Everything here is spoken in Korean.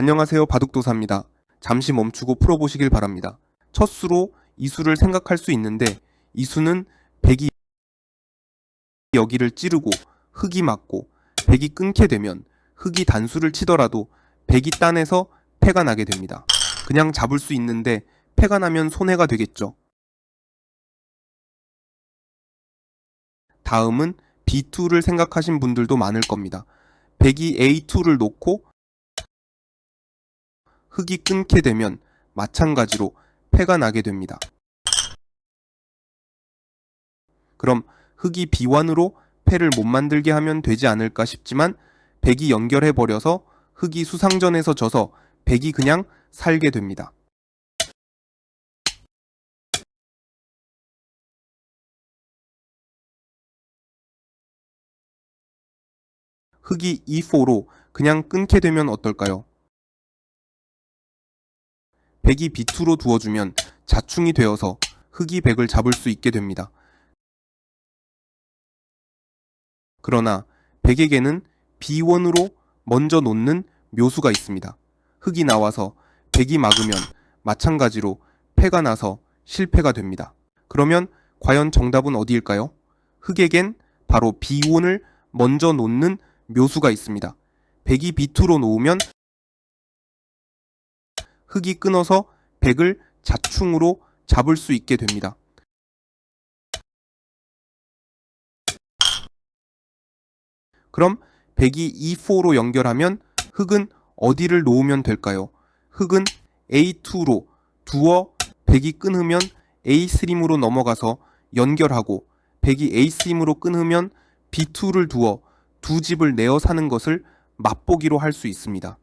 안녕하세요. 바둑도사입니다. 잠시 멈추고 풀어보시길 바랍니다. 첫 수로 이 수를 생각할 수 있는데 이 수는 백이 여기를 찌르고 흙이 맞고 백이 끊게 되면 흙이 단수를 치더라도 백이 딴에서 패가 나게 됩니다. 그냥 잡을 수 있는데 패가 나면 손해가 되겠죠. 다음은 B2를 생각하신 분들도 많을 겁니다. 백이 A2를 놓고 흙이 끊게 되면 마찬가지로 패가 나게 됩니다. 그럼 흙이 B1으로 패를 못 만들게 하면 되지 않을까 싶지만 백이 연결해 버려서 흙이 수상전에서 져서 백이 그냥 살게 됩니다. 흙이 E4로 그냥 끊게 되면 어떨까요? 백이 B2로 두어주면 자충이 되어서 흙이 백을 잡을 수 있게 됩니다. 그러나 백에게는 B1으로 먼저 놓는 묘수가 있습니다. 흙이 나와서 백이 막으면 마찬가지로 패가 나서 실패가 됩니다. 그러면 과연 정답은 어디일까요? 흙에겐 바로 B1을 먼저 놓는 묘수가 있습니다. 백이 B2로 놓으면 흙이 끊어서 백을 자충으로 잡을 수 있게 됩니다. 그럼 백이 E4로 연결하면 흙은 어디를 놓으면 될까요? 흙은 A2로 두어 백이 끊으면 A3으로 넘어가서 연결하고 백이 A3으로 끊으면 B2를 두어 두 집을 내어 사는 것을 맛보기로 할 수 있습니다.